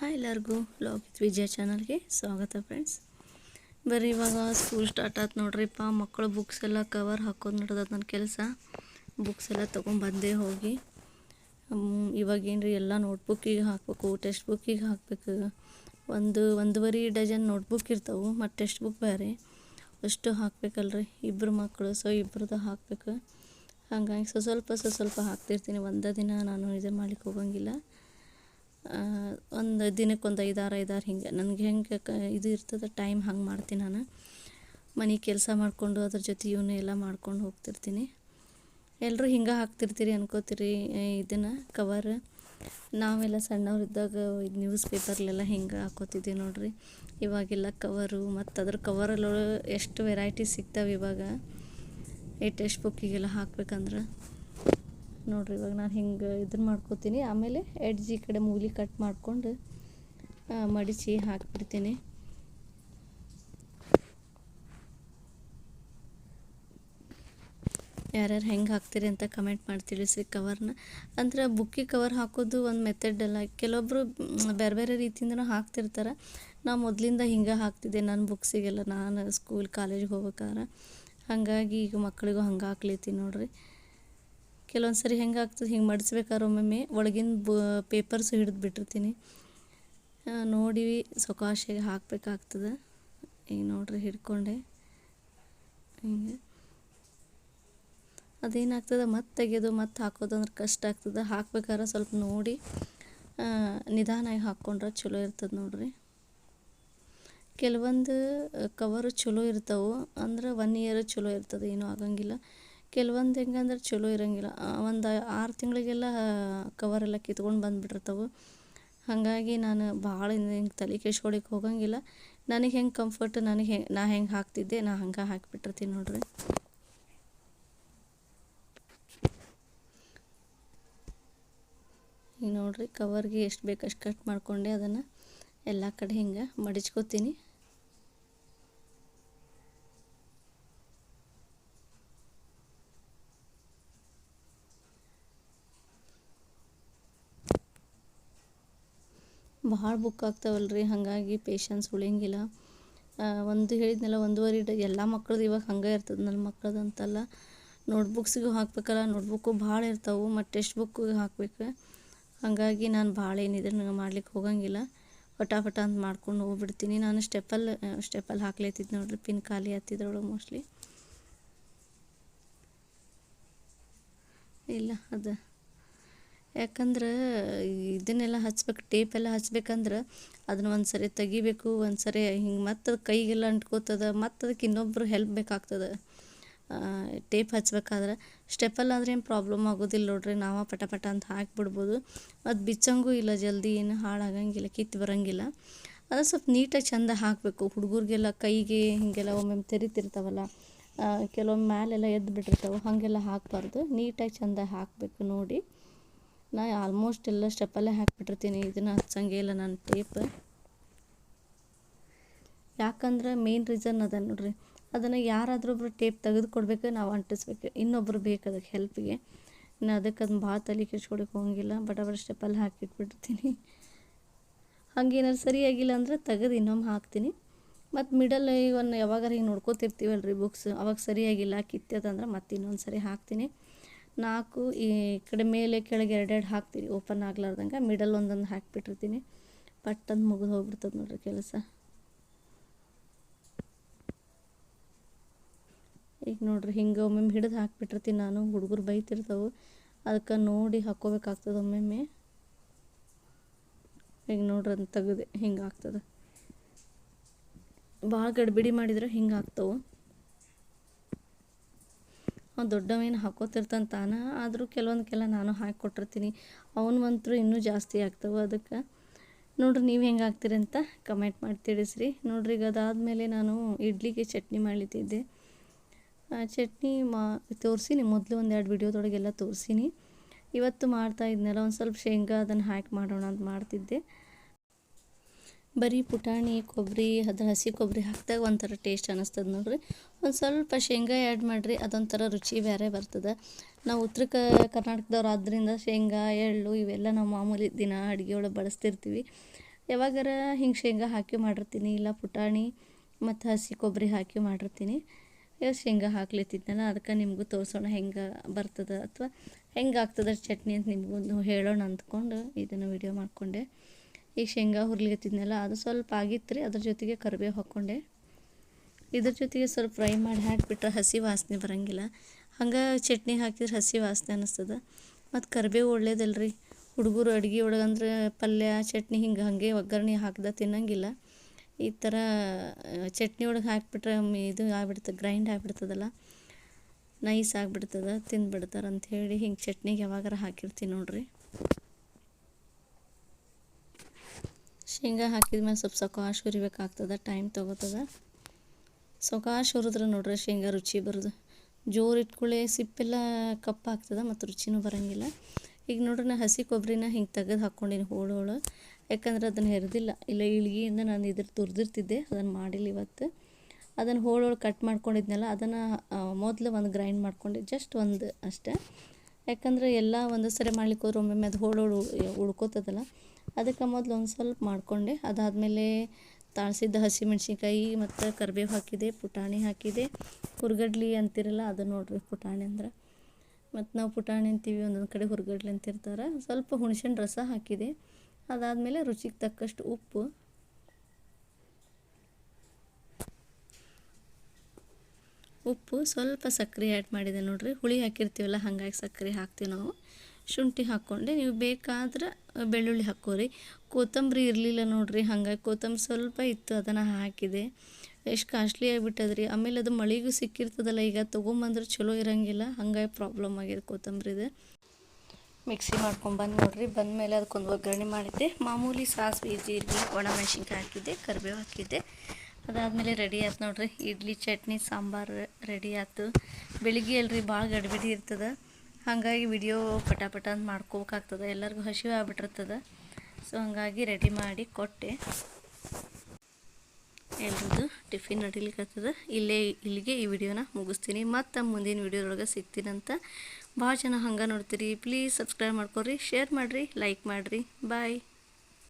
Hi ಎಲ್ಲರಿಗೂ ಲೋಕಿತ್ ವಿಜಯ ಚಾನಲ್ಗೆ ಸ್ವಾಗತ ಫ್ರೆಂಡ್ಸ್ ಬರೀ ಇವಾಗ ಸ್ಕೂಲ್ ಸ್ಟಾರ್ಟ್ ಆಯ್ತು ನೋಡ್ರಿಪ್ಪ ಮಕ್ಕಳು ಬುಕ್ಸ್ ಎಲ್ಲ ಕವರ್ ಹಾಕೋದು ನೋಡೋದು ನನ್ನ ಕೆಲಸ. ಬುಕ್ಸ್ ಎಲ್ಲ ತೊಗೊಂಬಂದೇ ಹೋಗಿ. ಇವಾಗೇನ್ರಿ ಎಲ್ಲ ನೋಟ್ಬುಕ್ಕಿಗೆ ಹಾಕಬೇಕು ಟೆಕ್ಸ್ಟ್ ಬುಕ್ಕಿಗೆ ಹಾಕಬೇಕು. ಒಂದು, ಒಂದೂವರೆ ಡಜನ್ ನೋಟ್ಬುಕ್ ಇರ್ತವೆ, ಮತ್ತು ಟೆಕ್ಸ್ಟ್ ಬುಕ್ ಬೇರೆ ಅಷ್ಟು ಹಾಕ್ಬೇಕಲ್ರಿ ಇಬ್ಬರು ಮಕ್ಕಳು ಸೊ ಇಬ್ಬರದ್ದು ಹಾಕಬೇಕು. ಹಾಗಾಗಿ ಸ್ವಲ್ಪ ಸ್ವಲ್ಪ ಸ್ವಲ್ಪ ಹಾಕ್ತಿರ್ತೀನಿ. ಒಂದೇ ದಿನ ನಾನು ಇದು ಮಾಡ್ಲಿಕ್ಕೆ ಹೋಗಂಗಿಲ್ಲ. ಒಂದು ದಿನಕ್ಕೆ ಒಂದು ಐದಾರು ಐದಾರು ಹಿಂಗೆ. ನನಗೆ ಹೆಂಗೆ ಕ, ಇದು ಇರ್ತದೆ ಟೈಮ್ ಹಂಗೆ ಮಾಡ್ತೀನಿ ನಾನು. ಮನೆ ಕೆಲಸ ಮಾಡಿಕೊಂಡು ಅದ್ರ ಜೊತೆ ಇವನ್ನ ಎಲ್ಲ ಮಾಡ್ಕೊಂಡು ಹೋಗ್ತಿರ್ತೀನಿ. ಎಲ್ಲರೂ ಹಿಂಗೆ ಹಾಕ್ತಿರ್ತೀರಿ ಅನ್ಕೋತೀರಿ ಇದನ್ನು ಕವರ್ ನಾವೆಲ್ಲ ಸಣ್ಣವರಿದ್ದಾಗ ಇದು ನ್ಯೂಸ್ ಪೇಪರ್ಲೆಲ್ಲ ಹಿಂಗೆ ಹಾಕೋತಿದ್ವಿ ನೋಡ್ರಿ. ಇವಾಗೆಲ್ಲ ಕವರು ಮತ್ತು ಅದ್ರ ಕವರಲ್ಲೊಳಗೆ ಎಷ್ಟು ವೆರೈಟಿ ಸಿಗ್ತಾವೆ ಇವಾಗ. ಈ ಟೆಕ್ಸ್ಟ್ ಬುಕ್ಕಿಗೆಲ್ಲ ಹಾಕ್ಬೇಕಂದ್ರೆ. ನೋಡ್ರಿ, ಇವಾಗ ನಾನು ಹಿಂಗೆ ಇದನ್ನ ಮಾಡ್ಕೋತೀನಿ. ಆಮೇಲೆ ಎಡ್ಜ್ ಈ ಕಡೆ ಮೂಲಿ ಕಟ್ ಮಾಡಿಕೊಂಡು ಮಡಿಚಿ ಹಾಕಿಬಿಡ್ತೀನಿ. ಯಾರ್ಯಾರು ಹೆಂಗೆ ಹಾಕ್ತೀರಿ ಅಂತ ಕಮೆಂಟ್ ಮಾಡಿ ತಿಳಿಸಿ ಕವರ್ನ ಅಂದ್ರೆ ಬುಕ್ಕಿಗೆ ಕವರ್ ಹಾಕೋದು ಒಂದು ಮೆಥಡ್ ಅಲ್ಲ. ಕೆಲವೊಬ್ಬರು ಬೇರೆ ಬೇರೆ ರೀತಿಯಿಂದನೂ ಹಾಕ್ತಿರ್ತಾರೆ. ನಾ ಮೊದಲಿಂದ ಹಿಂಗೆ ಹಾಕ್ತಿದ್ದೆ. ನನ್ನ ಬುಕ್ಸಿಗೆಲ್ಲ ನಾನು ಸ್ಕೂಲ್ ಕಾಲೇಜಿಗೆ ಹೋಗ್ಬೇಕಾದ್ರೆ ಹಾಗಾಗಿ ಈಗ ಮಕ್ಕಳಿಗೂ ಹಂಗೆ ಹಾಕ್ಲೈತಿ ನೋಡ್ರಿ. ಕೆಲವೊಂದು ಸರಿ ಹೆಂಗೆ ಆಗ್ತದೆ ಹಿಂಗೆ ಮಡಿಸ್ಬೇಕಾದ್ರೆ ಒಮ್ಮೊಮ್ಮೆ ಒಳಗಿನ ಬ, ಪೇಪರ್ಸು ಹಿಡಿದು ಬಿಟ್ಟಿರ್ತೀನಿ. ನೋಡಿ ಸೊಕಾಶಿಗೆ ಹಾಕ್ಬೇಕಾಗ್ತದೆ. ಈಗ ನೋಡ್ರಿ ಹಿಡ್ಕೊಂಡೆ. ಹಿಂಗೆ. ಅದೇನಾಗ್ತದೆ, ಮತ್ತೆ ತೆಗೆಯೋದು ಮತ್ತೆ ಹಾಕೋದು ಅಂದ್ರೆ ಕಷ್ಟ ಆಗ್ತದೆ. ಹಾಕ್ಬೇಕಾದ್ರೆ ಸ್ವಲ್ಪ ನೋಡಿ ನಿಧಾನವಾಗಿ ಹಾಕ್ಕೊಂಡ್ರೆ ಚಲೋ ಇರ್ತದೆ ನೋಡ್ರಿ. ಕೆಲವೊಂದು ಕವರು ಚಲೋ ಇರ್ತವೆ. ಅಂದ್ರೆ ಒನ್ ಇಯರ್ ಚಲೋ ಇರ್ತದೆ, ಏನೂ ಆಗಂಗಿಲ್ಲ. ಕೆಲವೊಂದು ಹೆಂಗಂದ್ರೆ ಚಲೋ ಇರಂಗಿಲ್ಲ. ಒಂದು ಆರು ತಿಂಗಳಿಗೆಲ್ಲ ಕವರೆಲ್ಲ ಕಿತ್ಕೊಂಡು ಬಂದುಬಿಟ್ಟಿರ್ತವೆ. ಹಾಗಾಗಿ ನಾನು ಭಾಳ ಹಿಂಗೆ ತಲೆ ಕೆಡ್ಸ್ಕೊಳಕ್ಕೆ ಹೋಗಂಗಿಲ್ಲ. ನನಗೆ ಹೆಂಗೆ ಕಂಫರ್ಟ್ ನನಗೆ ಹೆಂಗೆ, ನಾ ಹೆಂಗೆ ಹಾಕ್ತಿದ್ದೆ, ನಾ ಹಂಗೆ ಹಾಕಿಬಿಟ್ಟಿರ್ತೀನಿ ನೋಡ್ರಿ. ಈಗ ನೋಡ್ರಿ ಕವರ್ಗೆ ಎಷ್ಟು ಬೇಕು ಅಷ್ಟು ಕಟ್ ಮಾಡ್ಕೊಂಡೆ ಅದನ್ನು. ಎಲ್ಲ ಕಡೆ ಹಿಂಗೆ ಮಡಿಚ್ಕೋತೀನಿ. ಭಾಳ ಬುಕ್ ಆಗ್ತಾವಲ್ರಿ, ಹಾಗಾಗಿ ಪೇಷನ್ಸ್ ಉಳಿಯಂಗಿಲ್ಲ. ಒಂದು ಹೇಳಿದ್ನಲ್ಲ, ಒಂದೂವರೆ ಎಲ್ಲ ಮಕ್ಳದ್ದು ಇವಾಗ ಹಂಗೆ ಇರ್ತದೆ ನನ್ನ ಮಕ್ಳದ್ದು ಅಂತಲ್ಲ. ನೋಟ್ಬುಕ್ಸಿಗೂ ಹಾಕ್ಬೇಕಲ್ಲ ನೋಟ್ಬುಕ್ಕು ಭಾಳ ಇರ್ತಾವೆ, ಮತ್ತು ಟೆಕ್ಸ್ಟ್ ಬುಕ್ಕಿಗೆ ಹಾಕ್ಬೇಕು. ಹಾಗಾಗಿ ನಾನು ಭಾಳ ಏನಿದ್ರೆ ನನಗೆ ಮಾಡ್ಲಿಕ್ಕೆ ಹೋಗಂಗಿಲ್ಲ. ಪಟಾಪಟ ಅಂತ ಮಾಡ್ಕೊಂಡು ಹೋಗ್ಬಿಡ್ತೀನಿ. ನಾನು ಸ್ಟೆಪ್ಪಲ್ ಸ್ಟೆಪ್ಪಲ್ಲಿ ಹಾಕ್ಲೈತಿದ್ದು ನೋಡ್ರಿ ಪಿನ್ ಖಾಲಿ ಹತ್ತಿದ್ರೊಳಗೆ ಮೋಸ್ಟ್ಲಿ ಇಲ್ಲ, ಅದು. ಯಾಕಂದ್ರೆ ಇದನ್ನೆಲ್ಲ ಹಚ್ಬೇಕು ಟೇಪ್ ಎಲ್ಲ ಹಚ್ಬೇಕಂದ್ರೆ ಅದನ್ನ ಒಂದು ಸರಿ ತೆಗಿಬೇಕು ಒಂದು ಸರಿ ಹಿಂಗೆ ಮತ್ತೆ ಕೈಗೆಲ್ಲ ಅಂಟ್ಕೋತದ, ಮತ್ತು ಅದಕ್ಕೆ ಇನ್ನೊಬ್ರು ಹೆಲ್ಪ್ ಬೇಕಾಗ್ತದೆ. ಟೇಪ್ ಹಚ್ಬೇಕಾದ್ರೆ ಸ್ಟೆಪ್ಪಲ್ಲಿ ಆದರೆ ಏನು ಪ್ರಾಬ್ಲಮ್ ಆಗೋದಿಲ್ಲ ನೋಡ್ರಿ, ನಾವು ಪಟ ಪಟ ಅಂತ ಹಾಕಿಬಿಡ್ಬೋದು. ಮತ್ತು ಬಿಚ್ಚಂಗೂ ಇಲ್ಲ, ಜಲ್ದಿ ಏನು ಹಾಳಾಗಂಗಿಲ್ಲ, ಕಿತ್ತು ಬರಂಗಿಲ್ಲ. ಅದು ಸ್ವಲ್ಪ ನೀಟಾಗಿ ಚಂದ ಹಾಕಬೇಕು. ಹುಡುಗರಿಗೆಲ್ಲ ಕೈಗೆ ಹೀಗೆಲ್ಲ ಒಮ್ಮೊಮ್ಮೆ ತೆರಿತಿರ್ತಾವಲ್ಲ ಕೆಲವೊಮ್ಮೆ ಮ್ಯಾಲೆಲ್ಲ ಎದ್ದು ಬಿಟ್ಟಿರ್ತಾವೆ, ಹಾಗೆಲ್ಲ ಹಾಕಬಾರ್ದು. ನೀಟಾಗಿ ಚಂದ ಹಾಕಬೇಕು ನೋಡಿ. ನಾ ಆಲ್ಮೋಸ್ಟ್ ಎಲ್ಲ ಸ್ಟೆಪ್ಪಲ್ಲೇ ಹಾಕಿಬಿಟ್ಟಿರ್ತೀನಿ. ಇದನ್ನು ಹಚ್ಚಂಗೆ ಇಲ್ಲ ನಾನು ಟೇಪ್ ಯಾಕಂದ್ರೆ ಮೇನ್ ರೀಸನ್ ಅದ ನೋಡ್ರಿ. ಅದನ್ನು ಯಾರಾದರೂ ಒಬ್ರು ಟೇಪ್ ತೆಗೆದು ಕೊಡ್ಬೇಕು ನಾವು ಅಂಟಿಸ್ಬೇಕು. ಇನ್ನೊಬ್ರು ಬೇಕು ಅದಕ್ಕೆ ಹೆಲ್ಪಿಗೆ ಇನ್ನು ಅದಕ್ಕೆ ಅದನ್ನ ಭಾಳ ತಲೆ ಕೆಚ್ಕೊಡಕ್ಕೆ ಹೋಗಂಗಿಲ್ಲ. ಬಟ್ ಬಡ ಸ್ಟೆಪ್ಪಲ್ಲಿ ಹಾಕಿಟ್ಬಿಟ್ಟಿರ್ತೀನಿ. ಹಂಗೇನಾದ್ರು ಸರಿಯಾಗಿಲ್ಲ ಅಂದರೆ ತೆಗೆದು ಇನ್ನೊಮ್ಮೆ ಹಾಕ್ತೀನಿ. ಮತ್ತು ಮಿಡಲ್ ಇವನ್ನ ಯಾವಾಗಾರ ಹಿಂಗೆ ನೋಡ್ಕೋತಿರ್ತೀವಲ್ರಿ ಬುಕ್ಸ್ ಅವಾಗ ಸರಿಯಾಗಿಲ್ಲ ಕಿತ್ತದಂದ್ರೆ ಮತ್ತೆ ಇನ್ನೊಂದು ಸರಿ ಹಾಕ್ತೀನಿ. ನಾಲ್ಕು, ಈ ಕಡೆ ಮೇಲೆ, ಕೆಳಗೆ ಎರಡೆರಡು ಹಾಕ್ತೀವಿ ಓಪನ್ ಆಗ್ಲಾರ್ದಂಗೆ ಮಿಡಲ್ ಒಂದೊಂದು ಹಾಕಿಬಿಟ್ಟಿರ್ತೀನಿ. ಪಟ್ಟಂದು ಮುಗಿದು ಹೋಗ್ಬಿಡ್ತದೆ ನೋಡ್ರಿ ಕೆಲಸ. ಈಗ ನೋಡ್ರಿ, ಹಿಂಗೆ ಒಮ್ಮೊಮ್ಮೆ ಹಿಡಿದು ಹಾಕ್ಬಿಟ್ಟಿರ್ತೀನಿ ನಾನು. ಹುಡುಗರು ಬೈತಿರ್ತಾವೆ. ಅದಕ್ಕೆ ನೋಡಿ ಹಾಕ್ಕೋಬೇಕಾಗ್ತದೆ ಒಮ್ಮೊಮ್ಮೆ. ಈಗ ನೋಡ್ರಿ ಅಂತ ತೆಗೆದೆ ಹಿಂಗೆ ಆಗ್ತದೆ. ಭಾಳ ಗಡ್ಬಿಡಿ ಮಾಡಿದ್ರೆ ಹಿಂಗೆ ಆಗ್ತಾವೆ. ದೊಡ್ಡವೇನು ಹಾಕೋತಿರ್ತಾನೆ ತಾನ? ಆದರೂ ಕೆಲವೊಂದಕ್ಕೆಲ್ಲ ನಾನು ಹಾಕಿ ಕೊಟ್ಟಿರ್ತೀನಿ ಅವನವಂತರೂ ಇನ್ನೂ ಜಾಸ್ತಿ ಆಗ್ತವೆ ಅದಕ್ಕೆ. ನೋಡ್ರಿ ನೀವು ಹೆಂಗೆ ಹಾಕ್ತೀರಿ ಅಂತ ಕಮೆಂಟ್ ಮಾಡಿ ತಿಳಿಸ್ರಿ. ನೋಡ್ರಿ ಈಗ ಅದಾದಮೇಲೆ ನಾನು ಇಡ್ಲಿಗೆ ಚಟ್ನಿ ಮಾಡ್ಲಿತ್ತಿದ್ದೆ. ಚಟ್ನಿ ಮಾ ತೋರಿಸೀನಿ, ಮೊದಲು ಒಂದೆರಡು ವಿಡಿಯೋದೊಳಗೆಲ್ಲ ತೋರಿಸೀನಿ. ಇವತ್ತು ಮಾಡ್ತಾ ಇದ್ನಲ್ಲ, ಒಂದು ಸ್ವಲ್ಪ ಶೇಂಗಾ ಅದನ್ನು ಹಾಕಿ ಮಾಡೋಣ ಅಂತ ಮಾಡ್ತಿದ್ದೆ. ಬರೀ ಪುಟಾಣಿ, ಕೊಬ್ಬರಿ ಅದು ಹಸಿ ಕೊಬ್ಬರಿ ಹಾಕಿದಾಗ ಒಂಥರ ಟೇಸ್ಟ್ ಅನ್ನಿಸ್ತದೆ ನೋಡ್ರಿ. ಒಂದು ಸ್ವಲ್ಪ ಶೇಂಗಾ ಆ್ಯಡ್ ಮಾಡಿರಿ, ಅದೊಂಥರ ರುಚಿ ಬೇರೆ ಬರ್ತದೆ. ನಾವು ಉತ್ತರ ಕರ್ನಾಟಕದವ್ರು ಆದ್ದರಿಂದ ಶೇಂಗಾ, ಎಳ್ಳು ಇವೆಲ್ಲ ನಾವು ಮಾಮೂಲಿ ದಿನ ಅಡುಗೆ ಒಳಗೆ ಬಳಸ್ತಿರ್ತೀವಿ. ಯಾವಾಗಾರ ಹಿಂಗೆ ಶೇಂಗಾ ಹಾಕಿ ಮಾಡಿರ್ತೀನಿ, ಇಲ್ಲ ಪುಟಾಣಿ ಮತ್ತು ಹಸಿ ಕೊಬ್ಬರಿ ಹಾಕಿ ಮಾಡಿರ್ತೀನಿ. ಶೇಂಗಾ ಹಾಕ್ಲತ್ತಿದ್ನಲ್ಲ, ಅದಕ್ಕೆ ನಿಮಗೂ ತೋರಿಸೋಣ ಹೆಂಗೆ ಬರ್ತದೆ ಅಥವಾ ಹೆಂಗೆ ಆಗ್ತದೆ ಚಟ್ನಿ ಅಂತ ನಿಮಗೂ ಹೇಳೋಣ ಅಂದ್ಕೊಂಡು ಇದನ್ನು ವಿಡಿಯೋ ಮಾಡಿಕೊಂಡೆ. ಈಗ ಶೇಂಗಾ ಹುರ್ಲಿಕತ್ತಿದ್ನಲ್ಲ, ಅದು ಸ್ವಲ್ಪ ಆಗಿತ್ತು ರೀ ಅದ್ರ ಜೊತೆಗೆ ಕರಿಬೇವು ಹಾಕ್ಕೊಂಡೆ ಇದ್ರ ಜೊತೆಗೆ ಸ್ವಲ್ಪ ಫ್ರೈ ಮಾಡಿ ಹಾಕಿಬಿಟ್ರೆ ಹಸಿ ವಾಸನೆ ಬರೋಂಗಿಲ್ಲ. ಹಂಗೆ ಚಟ್ನಿ ಹಾಕಿದ್ರೆ ಹಸಿ ವಾಸನೆ ಅನ್ನಿಸ್ತದೆ ಮತ್ತು ಕರಿಬೇವು ಒಳ್ಳೇದಲ್ರಿ. ಹುಡುಗರು ಅಡುಗೆ ಒಳಗಂದ್ರೆ ಪಲ್ಯ, ಚಟ್ನಿ ಹಿಂಗೆ ಹಾಗೆ ಒಗ್ಗರಣೆ ಹಾಕ್ದ ತಿನ್ನಂಗಿಲ್ಲ. ಈ ಥರ ಚಟ್ನಿ ಒಳಗೆ ಹಾಕಿಬಿಟ್ರೆ ಇದು ಆಗ್ಬಿಡ್ತದೆ ಗ್ರೈಂಡ್ ಆಗಿಬಿಡ್ತದಲ್ಲ. ನೈಸ್ ಆಗಿಬಿಡ್ತದೆ ತಿಂದುಬಿಡ್ತಾರೆ ಅಂಥೇಳಿ ಹಿಂಗೆ ಚಟ್ನಿಗೆ ಯಾವಾಗಾರ ಹಾಕಿರ್ತೀನಿ ನೋಡ್ರಿ. ಶೇಂಗಾ ಹಾಕಿದ ಮೇಲೆ ಸ್ವಲ್ಪ ಸೊಕಾಶ್ ಹುರಿಬೇಕಾಗ್ತದೆ ಟೈಮ್ ತೊಗೋತದ. ಸೊಕಾಶ್ ಹುರಿದ್ರೆ ನೋಡ್ರಿ ಶೇಂಗಾ ರುಚಿ ಬರೋದು. ಜೋರು ಇಟ್ಕೊಳ್ಳಿ ಸಿಪ್ಪೆಲ್ಲ ಕಪ್ಪಾಗ್ತದೆ ಮತ್ತು ರುಚಿನೂ ಬರೋಂಗಿಲ್ಲ. ಈಗ ನೋಡ್ರಿ ನಾನು ಹಸಿ ಕೊಬ್ಬರಿನ ಹಿಂಗೆ ತೆಗೆದು ಹಾಕ್ಕೊಂಡಿನಿ ಹೋಳು ಹೋಳು. ಯಾಕಂದ್ರೆ ಅದನ್ನು ಹೆರ್ದಿಲ್ಲ. ಇಲ್ಲ ಇಳ್ಗಿಯಿಂದ ನಾನು ಇದ್ರ ತುರಿದಿರ್ತಿದ್ದೆ ಅದನ್ನು ಮಾಡಿಲ್ಲ ಇವತ್ತು. ಅದನ್ನು ಹೋಳು ಹೋಳು ಕಟ್ ಮಾಡ್ಕೊಂಡಿದ್ನಲ್ಲ, ಅದನ್ನು ಮೊದಲು ಒಂದು ಗ್ರೈಂಡ್ ಮಾಡ್ಕೊಂಡೆ ಜಸ್ಟ್ ಒಂದು ಅಷ್ಟೇ. ಯಾಕಂದ್ರೆ ಎಲ್ಲ ಒಂದು ಸರಿ ಮಾಡ್ಲಿಕ್ಕೆ ಹೋದ್ರೆ ಒಮ್ಮೊಮ್ಮೆ ಅದು ಹೋಳು ಉಳ್ಕೋತದಲ್ಲ. ಅದಕ್ಕೆ ಮೊದಲು ಒಂದು ಸ್ವಲ್ಪ ಮಾಡಿಕೊಂಡೆ. ಅದಾದಮೇಲೆ ತಾಳ್ಸಿದ್ದ ಹಸಿಮೆಣ್ಸಿನ್ಕಾಯಿ ಮತ್ತು ಕರಿಬೇವು ಹಾಕಿದೆ, ಪುಟಾಣಿ ಹಾಕಿದೆ. ಹುರ್ಗಡ್ಲಿ ಅಂತಿರಲ್ಲ, ಅದು ನೋಡ್ರಿ ಪುಟಾಣಿ ಅಂದ್ರೆ. ಮತ್ತು ನಾವು ಪುಟಾಣಿ ಅಂತೀವಿ, ಒಂದೊಂದು ಕಡೆ ಹುರ್ಗಡ್ಲಿ ಅಂತಿರ್ತಾರೆ. ಸ್ವಲ್ಪ ಹುಣ್ಸೆಹಣ್ಣು ರಸ ಹಾಕಿದೆ. ಅದಾದಮೇಲೆ ರುಚಿಗೆ ತಕ್ಕಷ್ಟು ಉಪ್ಪು. ಉಪ್ಪು ಸ್ವಲ್ಪ ಸಕ್ಕರೆ ಆ್ಯಡ್ ಮಾಡಿದೆ ನೋಡಿರಿ. ಹುಳಿ ಹಾಕಿರ್ತೀವಲ್ಲ, ಹಾಗಾಗಿ ಸಕ್ಕರೆ ಹಾಕ್ತೀವಿ ನಾವು. ಶುಂಠಿ ಹಾಕ್ಕೊಂಡು. ನೀವು ಬೇಕಾದ್ರೆ ಬೆಳ್ಳುಳ್ಳಿ ಹಾಕೋರಿ ಕೊತ್ತಂಬರಿ ಇರಲಿಲ್ಲ ನೋಡ್ರಿ, ಹಾಗಾಗಿ ಕೊತ್ತಂಬರಿ ಸ್ವಲ್ಪ ಇತ್ತು, ಅದನ್ನು ಹಾಕಿದೆ. ಎಷ್ಟು ಕಾಸ್ಟ್ಲಿ ಆಗಿಬಿಟ್ಟದ್ರಿ. ಆಮೇಲೆ ಅದು ಮಳೆಗೂ ಸಿಕ್ಕಿರ್ತದಲ್ಲ, ಈಗ ತೊಗೊಂಬಂದ್ರೆ ಚಲೋ ಇರೋಂಗಿಲ್ಲ, ಹಾಗಾಗಿ ಪ್ರಾಬ್ಲಮ್ ಆಗಿದೆ ಕೊತ್ತಂಬರಿದು. ಮಿಕ್ಸಿ ಮಾಡ್ಕೊಂಡು ನೋಡ್ರಿ ಬಂದಮೇಲೆ ಅದಕ್ಕೊಂದು ಒಗ್ಗರಣೆ ಮಾಡಿದ್ದೆ. ಮಾಮೂಲಿ ಸಾಸಿವೆ, ಜೀರಿಗೆ ಒಣಮೆಣ್ಸಿನ್ಕಾಯಿ ಹಾಕಿದ್ದೆ, ಕರಿಬೇವು ಹಾಕಿದ್ದೆ. ಅದಾದಮೇಲೆ ರೆಡಿ ಆಯ್ತು ನೋಡ್ರಿ. ಇಡ್ಲಿ, ಚಟ್ನಿ, ಸಾಂಬಾರು ರೆಡಿ ಆಯ್ತು ಬೆಳಿಗ್ಗೆ ಅಲ್ರಿ ಭಾಳ ಗಡಿಬಿಡಿ ಇರ್ತದೆ. ಹಾಗಾಗಿ ವಿಡಿಯೋ ಪಟಾಪಟ ಪಟ ಅಂತ ಮಾಡ್ಕೋಬೇಕಾಗ್ತದೆ. ಎಲ್ಲರಿಗೂ ಹಸಿವು ಆಗ್ಬಿಟ್ಟಿರ್ತದೆ. ಸೊ ಹಾಗಾಗಿ ರೆಡಿ ಮಾಡಿ ಕೊಟ್ಟೆ. ಎಲ್ರದ್ದು ಟಿಫಿನ್ ನಡಿಲಿಕ್ಕತ್ತದ ಇಲ್ಲೇ, ಇಲ್ಲಿಗೆ ಈ ವಿಡಿಯೋನ ಮುಗಿಸ್ತೀನಿ. ಮತ್ತು ಮುಂದಿನ ವಿಡಿಯೋದೊಳಗೆ ಸಿಗ್ತೀನಂತ ಭಾಳ ಜನ ಹಂಗೆ ನೋಡ್ತೀರಿ. ಪ್ಲೀಸ್ ಸಬ್ಸ್ಕ್ರೈಬ್ ಮಾಡ್ಕೊರಿ ಶೇರ್ ಮಾಡಿರಿ ಲೈಕ್ ಮಾಡಿರಿ. ಬಾಯ್